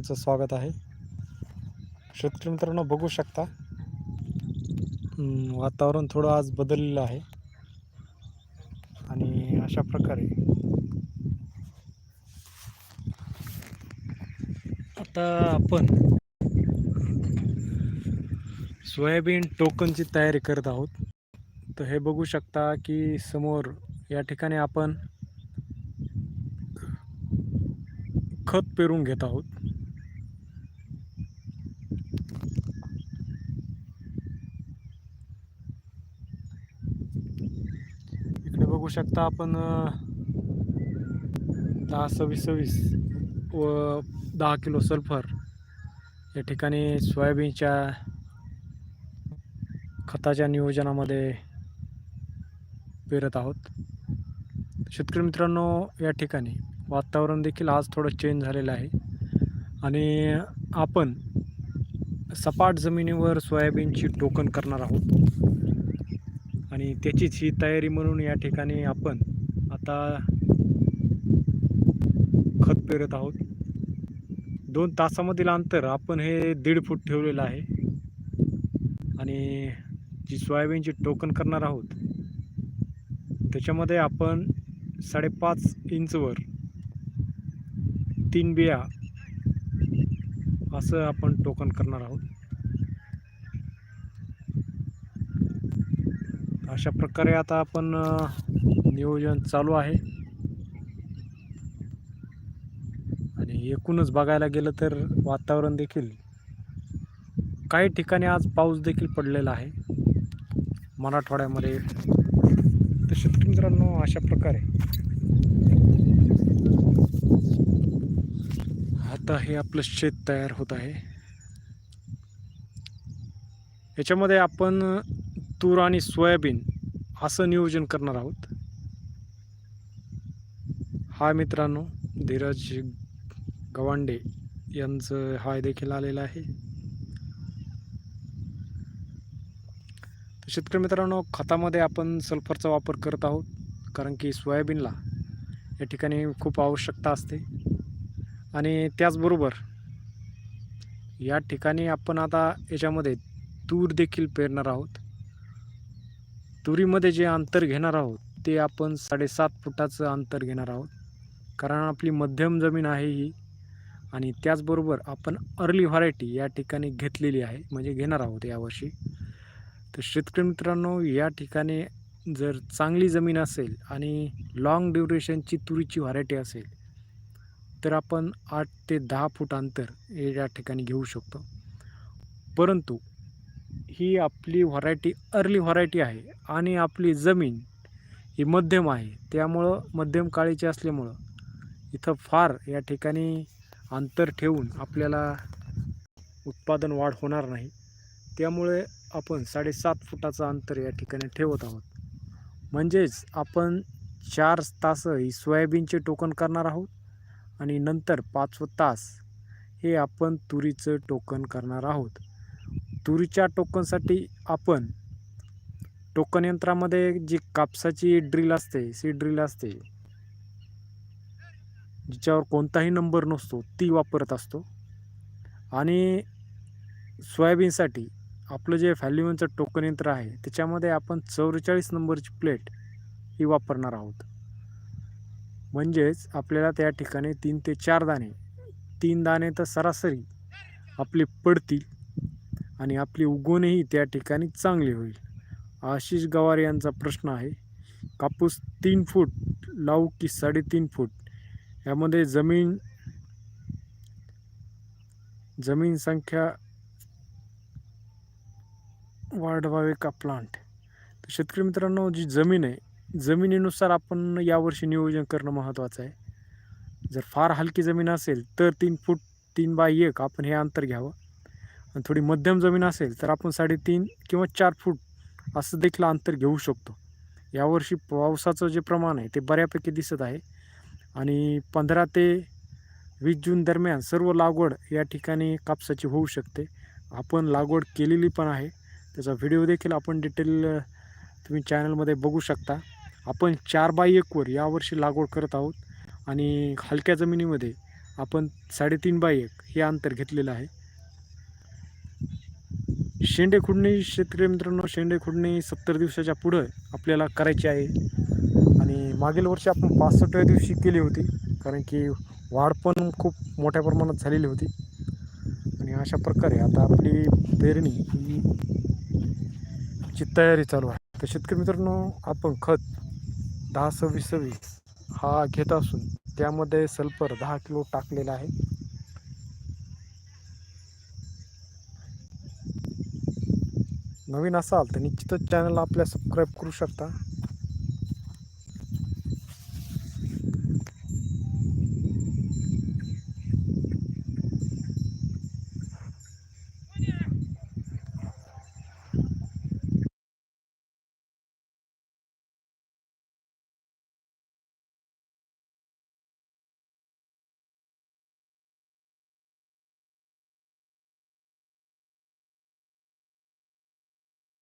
तुमचं स्वागत आहे. शेतकरी मित्रांनो बघू शकता. वातावरण थोडं आज बदललेलं आहे. आणि अशा प्रकारे. आता आपण सोयाबीन टोकनची तयारी करत आहोत. तर हे बघू शकता की समोर या ठिकाणी आपण खत पेरून घेत आहोत. शकता आपण दहा सव्वीस सव्वीस व दहा किलो सल्फर. या ठिकाणी सोयाबीनच्या खताच्या नियोजनामध्ये पेरत आहोत. शेतकरी मित्रांनो या ठिकाणी वातावरण देखील आज थोडं चेंज झालेलं आहे. आणि आपण सपाट जमिनीवर सोयाबीनची टोकन करणार आहोत. आणि त्याचीच ही तयारी म्हणून या ठिकाणी आपण आता खत पेरत आहोत. दोन तासामधील अंतर आपण हे दीड फूट ठेवलेलं आहे. आणि जी सोयाबीनची टोकन करणार आहोत त्याच्यामध्ये आपण साडेपाच इंचवर तीन बिया असं आपण टोकन करणार आहोत. अशा प्रकारे आता आपण नियोजन चालू आहे. आणि एकूणच बघायला गेलं तर वातावरण देखील काही ठिकाणी आज पाऊस देखील पडलेला आहे. मराठवाड्यामध्ये. तर शेतकरी मित्रांनो अशा प्रकारे. आता हे आपलं शेत तयार होत आहे. याच्यामध्ये आपण तूर आणि सोयाबीन असं नियोजन करणार आहोत. हा मित्रांनो धीरज गवांडे यांचं हा देखील आलेला आहे. शेतकरी मित्रांनो खतामध्ये आपण सल्फरचा वापर करत आहोत कारण की सोयाबीनला या ठिकाणी खूप आवश्यकता असते. आणि त्याचबरोबर या ठिकाणी आपण आता याच्यामध्ये तूर देखील पेरणार आहोत. तुरीमध्ये जे अंतर घेणार आहोत ते आपण साडेसात फुटाचं अंतर घेणार आहोत. कारण आपली मध्यम जमीन आहे ही आणि त्याचबरोबर आपण अर्ली व्हरायटी या ठिकाणी घेतलेली आहे म्हणजे घेणार आहोत यावर्षी. तर शेतकरी मित्रांनो या ठिकाणी जर चांगली जमीन असेल आणि लाँग ड्युरेशनची तुरीची व्हरायटी असेल तर आपण आठ ते दहा फूट अंतर या ठिकाणी घेऊ शकतो. परंतु ही आपली व्हरायटी अर्ली व्हरायटी आहे आणि आपली जमीन ही मध्यम आहे. त्यामुळं मध्यम काळीची असल्यामुळं इथं फार या ठिकाणी अंतर ठेवून आपल्याला उत्पादन वाढ होणार नाही. त्यामुळे आपण साडेसात फुटाचं अंतर या ठिकाणी ठेवत आहोत. म्हणजेच आपण चार तास ही सोयाबीनचे टोकन करणार आहोत आणि नंतर पाचवं तास हे आपण तुरीचं टोकन करणार आहोत. तुरीच्या टोकनसाठी आपण टोकन यंत्रामध्ये जी कापसाची ड्रिल असते सी ड्रिल असते जिच्यावर कोणताही नंबर नसतो ती वापरत असतो. आणि सोयाबीनसाठी आपलं जे व्हॅल्युमनचं टोकन यंत्र आहे त्याच्यामध्ये आपण चौवेचाळीस नंबरची प्लेट ही वापरणार आहोत. म्हणजेच आपल्याला त्या ठिकाणी तीन ते चार दाणे तीन दाणे तर सरासरी आपले पडतील. आणि आपली उगवणही त्या ठिकाणी चांगली होईल. आशिष गवार यांचा प्रश्न आहे कापूस तीन फूट लावू की साडेतीन फूट? यामध्ये जमीन जमीन संख्या वाढवावे का प्लांट तर शेतकरी मित्रांनो जी जमीन आहे जमिनीनुसार आपण यावर्षी नियोजन करणं महत्त्वाचं आहे. जर फार हलकी जमीन असेल तर तीन फूट तीन बाय एक आपण हे अंतर घ्यावं. आणि थोडी मध्यम जमीन असेल तर आपण साडेतीन किंवा चार फूट असं देखील अंतर घेऊ शकतो. यावर्षी पावसाचं जे प्रमाण आहे ते बऱ्यापैकी दिसत आहे. आणि पंधरा ते वीस जून दरम्यान सर्व लागवड या ठिकाणी कापसाची होऊ शकते. आपण लागवड केलेली पण आहे. त्याचा व्हिडिओ देखील आपण डिटेल तुम्ही चॅनलमध्ये बघू शकता. आपण चार बाय एकवर यावर्षी लागवड करत आहोत. आणि हलक्या जमिनीमध्ये आपण साडेतीन बाय एक हे अंतर घेतलेलं आहे. शेंडे खुडणी शेतकरी मित्रांनो शेंडे खुडणी सत्तर दिवसाच्या पुढं आपल्याला करायची आहे. आणि मागील वर्षी आपण पासष्टव्या दिवशी केली होती कारण की वाढ पण खूप मोठ्या प्रमाणात झालेली होती. आणि अशा प्रकारे आता आपली पेरणी ही ची तयारी चालू आहे. तर शेतकरी मित्रांनो आपण खत दहा सव्वीस सव्वीस हा घेत असून त्यामध्ये सल्फर दहा किलो टाकलेला आहे. नवीन असाल तर निश्चितच चॅनल आपल्या सबस्क्राईब करू शकता.